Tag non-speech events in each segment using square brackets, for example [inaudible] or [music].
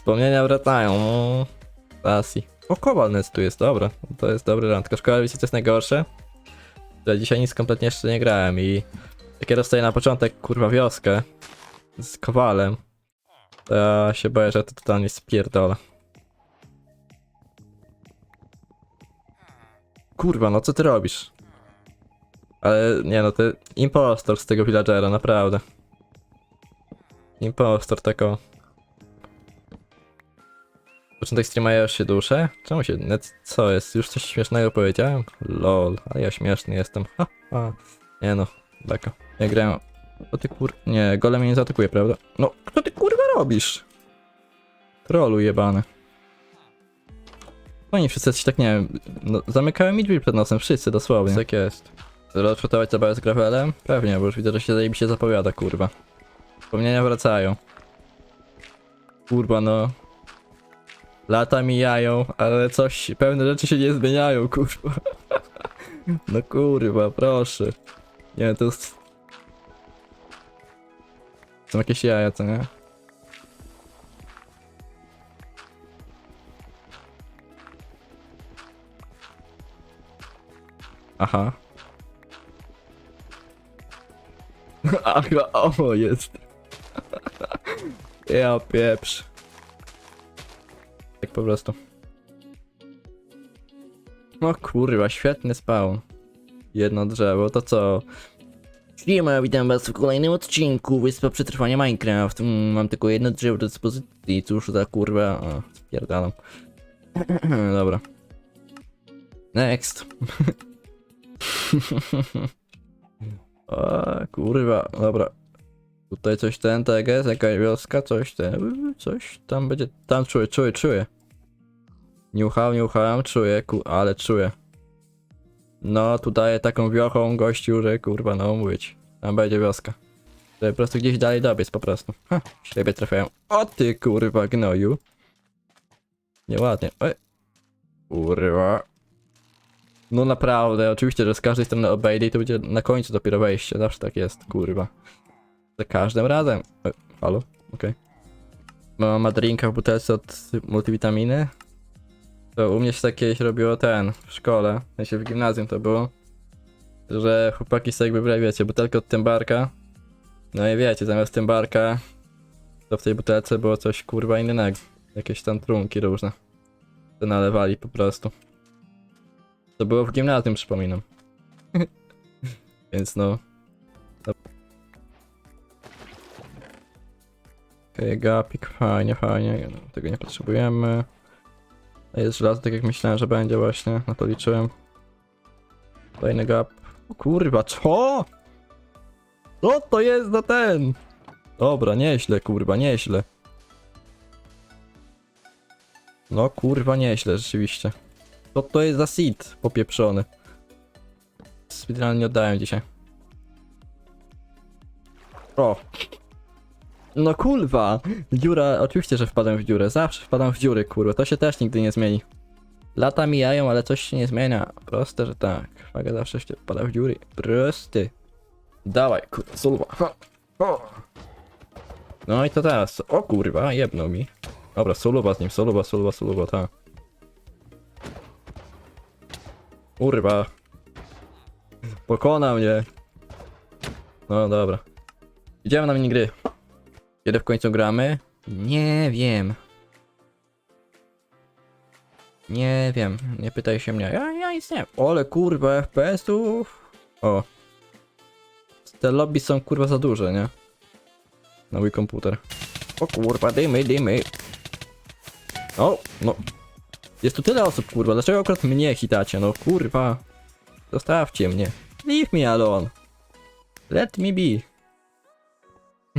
Wspomnienia wracają. Pasji. O, Kowalnec tu jest, dobra. To jest dobry rand. Tylko szkoda, wiecie co jest najgorsze? Że dzisiaj nic kompletnie jeszcze nie grałem i jak ja dostaję na początek kurwa wioskę z Kowalem, to ja się boję, że to totalnie spierdolę. Kurwa, no co ty robisz? Ale nie no, ty impostor z tego villagera, naprawdę. Impostor tako. Początek streama ja już się duszę? Czemu się, net, co jest? Już coś śmiesznego powiedziałem? Lol, ale ja śmieszny jestem. Ha, ha. Nie no, beka. Ja grałem... O ty kur... Nie, gole mnie nie zaatakuje, prawda? No, co ty kurwa robisz? Trollu jebany. Oni wszyscy coś tak, nie wiem, no, zamykają mi drzwi przed nosem, wszyscy dosłownie. Tak jest. Rozszutować zabawę z gravelem? Pewnie, bo już widzę, że się zajebiście zapowiada, kurwa. Wspomnienia wracają. Kurwa, no. Lata mijają, ale coś, pewne rzeczy się nie zmieniają, kurwa. [laughs] No kurwa, proszę. Nie, to jest... Są jakieś jaja, co nie? Aha. [laughs] Aha, o, jest. [laughs] Ja pieprz. Tak po prostu. No kurwa, świetny spawn. Jedno drzewo, to co? Siema, witam was w kolejnym odcinku Wyspa Przetrwania Minecraft. Mm, mam tylko jedno drzewo do dyspozycji, cóż za kurwa... O, spierdalam. [clears throat] Dobra. Next. [laughs] o, kurwa, dobra. Tutaj coś ten, tak jest, jakaś wioska, coś ten, coś tam będzie, tam czuję, czuję, czuję. Niucham, niucham, czuję, ku, ale czuję. No, tu daję taką wiochą gościu, że kurwa, no mówić. Tam będzie wioska. Żeby po prostu gdzieś dalej dobiec, po prostu. Ha, siebie trafiają. O ty kurwa gnoju. Nieładnie. Oj. Kurwa. No naprawdę, oczywiście, że z każdej strony obejdę i to będzie na końcu dopiero wejście. Zawsze tak jest, kurwa. Za każdym razem. Oj, halo? Okej. Mama drinka w butelce od multivitaminy. To u mnie się tak kiedyś robiło ten, w szkole, w sensie w gimnazjum to było, że chłopaki sobie jakby brali, wiecie, butelkę od tymbarka, no i wiecie, zamiast tymbarka, to w tej butelce było coś kurwa innego, jakieś tam trunki różne, to nalewali po prostu. To było w gimnazjum, przypominam. [laughs] Więc no. Okej, okay, gapik, fajnie, fajnie, tego nie potrzebujemy. Jest żelazo, tak jak myślałem, że będzie właśnie, na to liczyłem. Kolejny gap. O kurwa, co? Co to jest za ten? Dobra, nieźle, kurwa, nieźle. No kurwa, nieźle, rzeczywiście. Co to jest za seed popieprzony? Specjalnie nie oddałem dzisiaj. O. No kurwa! Dziura, oczywiście, że wpadłem w dziurę. Zawsze wpadam w dziury, kurwa. To się też nigdy nie zmieni. Lata mijają, ale coś się nie zmienia. Proste, że tak. Faga zawsze się wpada w dziury. Prosty. Dawaj, kurwa, sulwa. No i to teraz. O kurwa, jebnął mi. Dobra, suluwa z nim, suluwa, suluwa, suluwa, ta. Kurwa. Pokona mnie. No dobra. Idziemy na minigry. Kiedy w końcu gramy? Nie wiem. Nie wiem, nie pytaj się mnie. Ja, ja nic nie wiem. Ole kurwa, FPS-ów. O. Te lobby są kurwa za duże, nie? Na mój komputer. O kurwa, dymy, dymy. O, no. Jest tu tyle osób, kurwa. Dlaczego akurat mnie hitacie? No kurwa. Zostawcie mnie. Leave me alone. Let me be.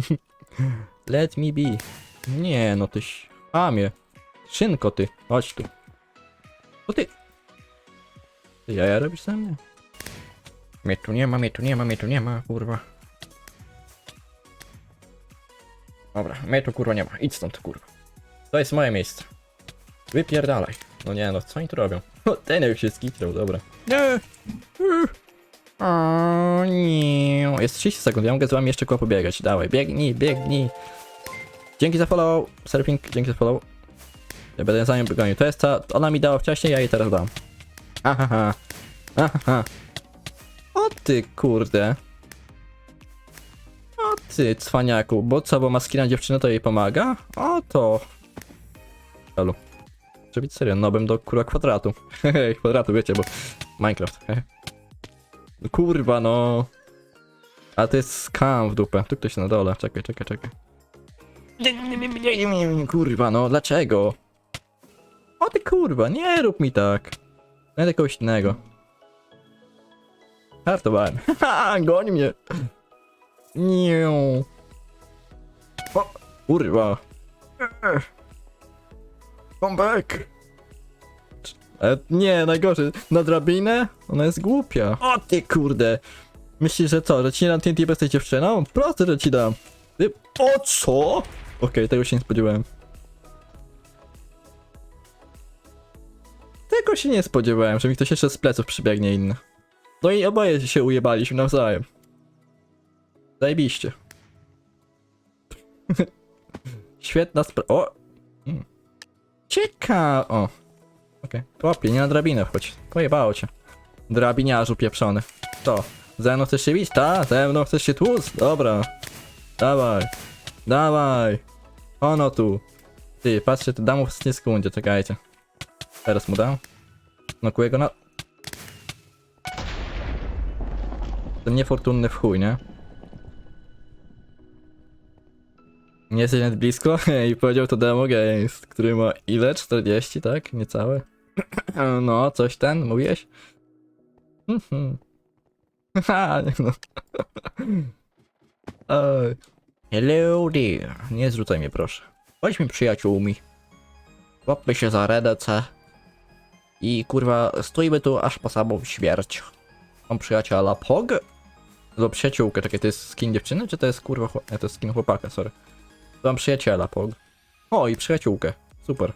[laughs] Let me be. Nie, no tyś. Amie. Szynko ty. Chodź tu. Co ty? Ty jaja robisz ze mnie? Mnie tu nie ma, mnie tu nie ma, mnie tu nie ma, kurwa. Dobra, mnie tu kurwa nie ma. Idź stąd, kurwa. To jest moje miejsce. Wypierdalaj. No nie no, co oni tu robią? [laughs] O, ten już się skitrał, dobra. Nie. O nie. Jest 30 sekund, ja mogę z wami jeszcze koło pobiegać. Dawaj, biegnij, biegnij. Dzięki za follow, surfing, dzięki za follow. Ja będę za nią gonił. To jest ta... Ona mi dała wcześniej, ja jej teraz dam. Ahaha. Ahaha. O ty kurde. O ty cwaniaku. Bo co, bo ma skina dziewczyny to jej pomaga? O to. Halo. Żeby być serio, nobem do kurwa kwadratu. [laughs] Hehe, kwadratu, wiecie, bo Minecraft. [laughs] No Kurwa, no. A to jest skam w dupę. Tu ktoś na dole. Czekaj, czekaj, czekaj. Kurwa, no dlaczego? O ty kurwa, nie rób mi tak. Znajdę kogoś innego. Hartowałem. Haha, [laughs] goń mnie. Nie. O, kurwa. Come back. Nie, najgorzej. Na drabinę? Ona jest głupia. O ty kurde. Myślisz, że co, że ci nie dam TNT bez tej dziewczyną? Proste, że ci dam. O co? Okej, tego się nie spodziewałem. Tego się nie spodziewałem, że mi ktoś jeszcze z pleców przybiegnie inny. No i oboje się ujebaliśmy nawzajem. Zajebiście. [laughs] Świetna spra... O! Mm. Cieka... O. Okej. Okay. nie na drabinę wchodź. Pojebało cię. Drabiniarzu pieprzony. To. Ze mną chcesz się bić? Ta, ze mną chcesz się tłuc? Dobra. Dawaj. Dawaj. Ono tu. Ty, patrzcie, to dam mu w sekundzie, czekajcie. Teraz mu dam. Nokuję go na... Ten niefortunny w chuj, nie? Nie jesteś nawet blisko? [laughs] I powiedział to Demo Games, który ma ile? 40, tak? Niecałe? [clears throat] No, coś ten, mówiłeś? Mhm. [laughs] Haha, nie no. [laughs] Oj. Hello dear. Nie zrzucaj mnie proszę. Bądźmy przyjaciółmi. Łapmy się za RDC. I kurwa, stójmy tu aż po samą śmierć. Mam przyjaciela Pog? No przyjaciółkę, czekaj, to jest skin dziewczyny, czy to jest kurwa. Nie, to jest skin chłopaka, sorry. To mam przyjaciela Pog. O, i przyjaciółkę. Super.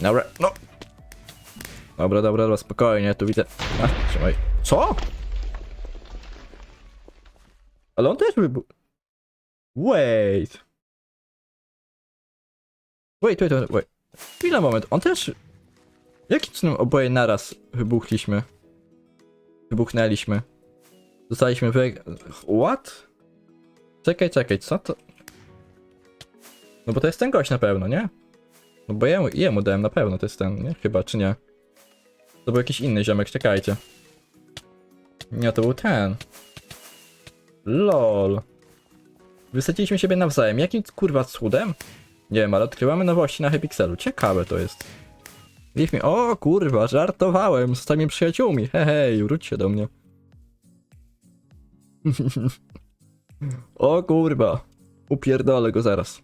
Dobra, no. Dobra, dobra, dobra, spokojnie, tu widzę... Ach, trzymaj. Co? Ale on też wybuchł. Wait. Wait, wait, wait, wait. Chwila, moment, on też... Jakim cudem oboje naraz wybuchliśmy? Wybuchnęliśmy. Zostaliśmy wy... What? Czekaj, czekaj, co to? No bo to jest ten gość na pewno, nie? No bo jemu, jemu dałem na pewno, to jest ten, nie? Chyba, czy nie? To był jakiś inny ziomek, czekajcie. Nie, to był ten. LOL. Wysadziliśmy siebie nawzajem. Jakim kurwa cudem? Nie wiem, ale odkrywamy nowości na Hypixelu. Ciekawe to jest. Leave me... O kurwa, żartowałem z tymi przyjaciółmi. Hej, wróć się do mnie. [laughs] o kurwa. Upierdolę go zaraz.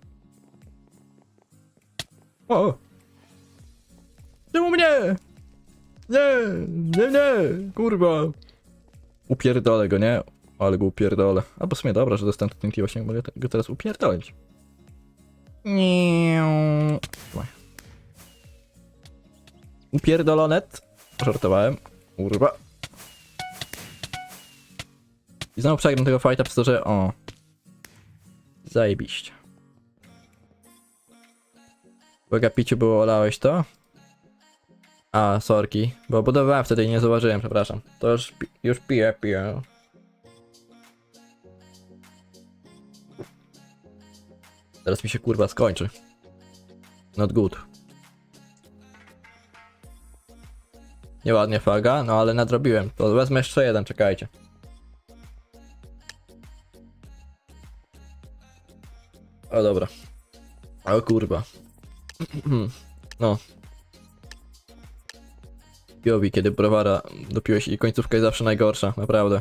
O! Czemu mnie? Nie, nie, nie, kurwa. Upierdolę go, nie? Ale go upierdolę. Albo w sumie dobra, że dostałem TNT właśnie, mogę go teraz upierdolić. Nie. Upierdolonet. Żartowałem. Kurwa. I znowu przegram tego fighta przez to, że o. Zajebiście. Uwaga, piciu było, olałeś to? A, sorki, bo budowałem wtedy i nie zauważyłem, przepraszam. To już, już piję, piję. Teraz mi się kurwa skończy. Not good. Nieładnie faga, no ale nadrobiłem. To wezmę jeszcze jeden, czekajcie. O dobra. O kurwa. [clears throat] No. Jowi, kiedy browara dopiłeś i końcówka jest zawsze najgorsza, naprawdę.